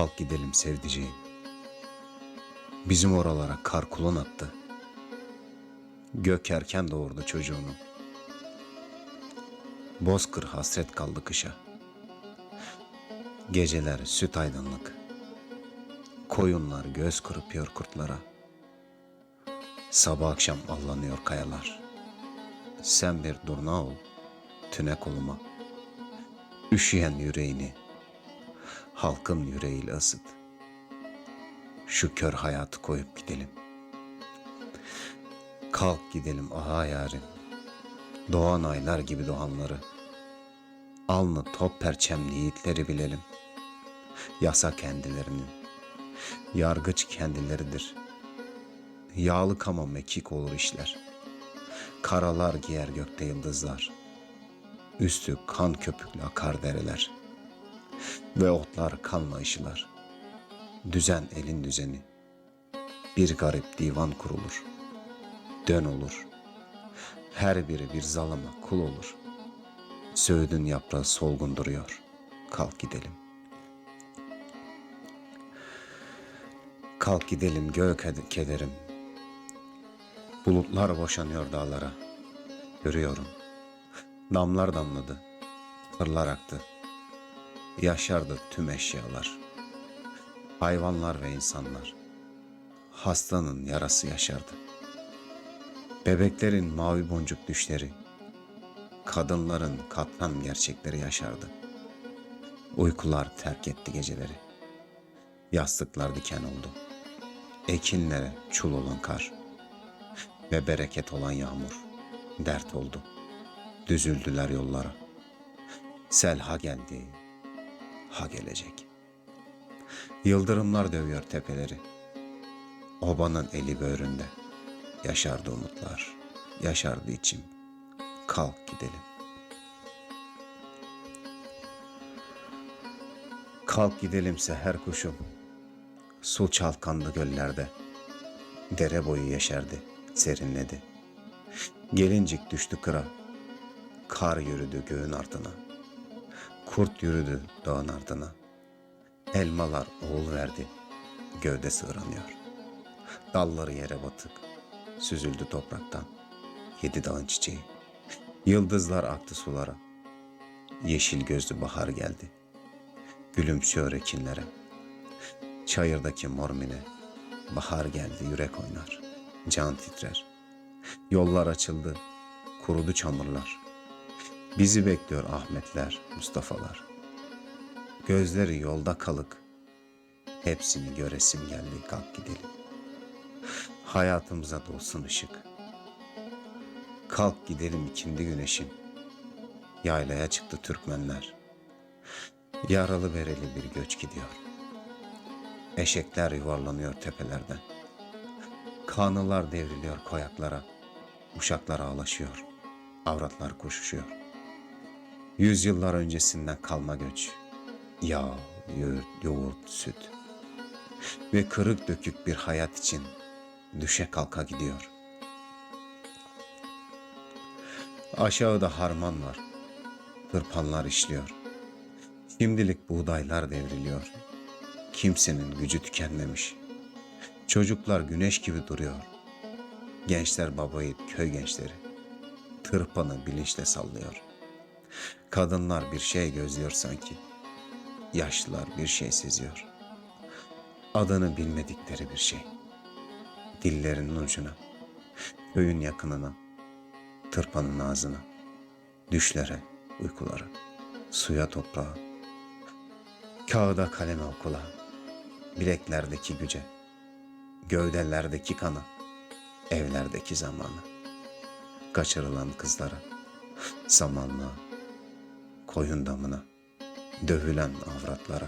Kalk gidelim sevdiceğim. Bizim oralara kar kulon attı. Gök erken doğurdu çocuğunu. Bozkır hasret kaldı kışa. Geceler süt aydınlık. Koyunlar göz kırpıyor kurtlara. Sabah akşam allanıyor kayalar. Sen bir durna ol, tüne koluma. Üşüyen yüreğini, halkın yüreğiyle ısıt. Şu kör hayatı koyup gidelim. Kalk gidelim aha yarim. Doğan aylar gibi doğanları. Alnı top perçemli yiğitleri bilelim. Yasa kendilerinin. Yargıç kendileridir. Yağlı kama mekik olur işler. Karalar giyer gökte yıldızlar. Üstü kan köpüklü akar dereler. Ve otlar kanla ışılar. Düzen elin düzeni. Bir garip divan kurulur. Dön olur. Her biri bir zalıma kul olur. Söğüdün yaprağı solgun duruyor. Kalk gidelim. Kalk gidelim gök ed- kederim. Bulutlar boşanıyor dağlara. Görüyorum. Damlar damladı. Fırlar aktı. Yaşardı tüm eşyalar. Hayvanlar ve insanlar. Hastanın yarası yaşardı. Bebeklerin mavi boncuk düşleri. Kadınların katran gerçekleri yaşardı. Uykular terk etti geceleri. Yastıklar diken oldu. Ekinlere çul olan kar ve bereket olan yağmur dert oldu. Düzüldüler yollara. Sel ha geldi, ha gelecek. Yıldırımlar dövüyor tepeleri. Obanın eli böğründe. Yaşardı umutlar, yaşardı içim. Kalk gidelim. Kalk gidelim seher kuşum. Su çalkandı göllerde. Dere boyu yeşerdi, serinledi. Gelincik düştü kıra. Kar yürüdü göğün ardına. Kurt yürüdü dağın ardına. Elmalar oğul verdi. Gövde sığranıyor. Dalları yere batık. Süzüldü topraktan. Yedi dağın çiçeği. Yıldızlar aktı sulara. Yeşil gözlü bahar geldi. Gülümsüyor ekinlere. Çayırdaki mor mine. Bahar geldi yürek oynar. Can titrer. Yollar açıldı. Kurudu çamurlar. Bizi bekliyor Ahmetler, Mustafa'lar. Gözleri yolda kalık. Hepsini göresim geldi kalk gidelim. Hayatımıza dolsun ışık. Kalk gidelim ikindi güneşim. Yaylaya çıktı Türkmenler. Yaralı bereli bir göç gidiyor. Eşekler yuvarlanıyor tepelerden. Kanılar devriliyor koyaklara. Uşaklar ağlaşıyor. Avratlar koşuşuyor. Yüzyıllar öncesinden kalma göç. Yağ, yoğurt, yoğurt, süt. Ve kırık dökük bir hayat için düşe kalka gidiyor. Aşağıda harman var. Tırpanlar işliyor. Şimdilik buğdaylar devriliyor. Kimsenin gücü tükenmemiş. Çocuklar güneş gibi duruyor. Gençler babayı köy gençleri. Tırpanı bilinçle sallıyor. Kadınlar bir şey gözlüyor sanki. Yaşlılar bir şey seziyor. Adını bilmedikleri bir şey. Dillerinin ucuna, köyün yakınına, tırpanın ağzına, düşlere, uykulara, suya toprağa, kağıda kaleme okula, bileklerdeki güce, gövdelerdeki kana, evlerdeki zamana, kaçırılan kızlara, zamanla, koyun damına, dövülen avratlara,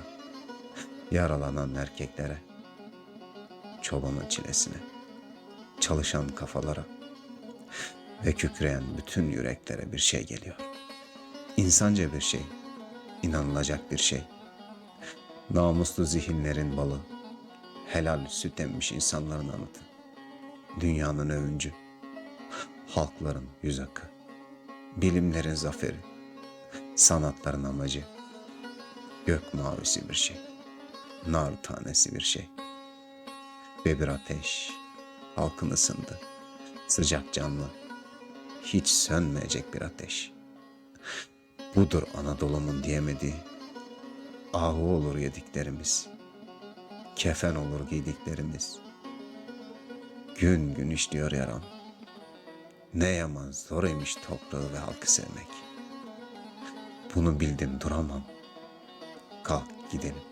yaralanan erkeklere, çobanın çilesine, çalışan kafalara ve kükreyen bütün yüreklere bir şey geliyor. İnsanca bir şey, inanılacak bir şey. Namuslu zihinlerin balı, helal süt emmiş insanların anıtı. Dünyanın övüncü, halkların yüz akı, bilimlerin zaferi, sanatların amacı, gök mavisi bir şey. nar tanesi bir şey. Ve bir ateş halkın ısındı. Sıcak canlı, hiç sönmeyecek bir ateş. Budur Anadolu'nun diyemediği. Ahu olur yediklerimiz. Kefen olur giydiklerimiz. Gün gün işliyor yaram. Ne yaman zor imiş toprağı ve halkı sevmek. Bunu bildim duramam. Kalk gidelim.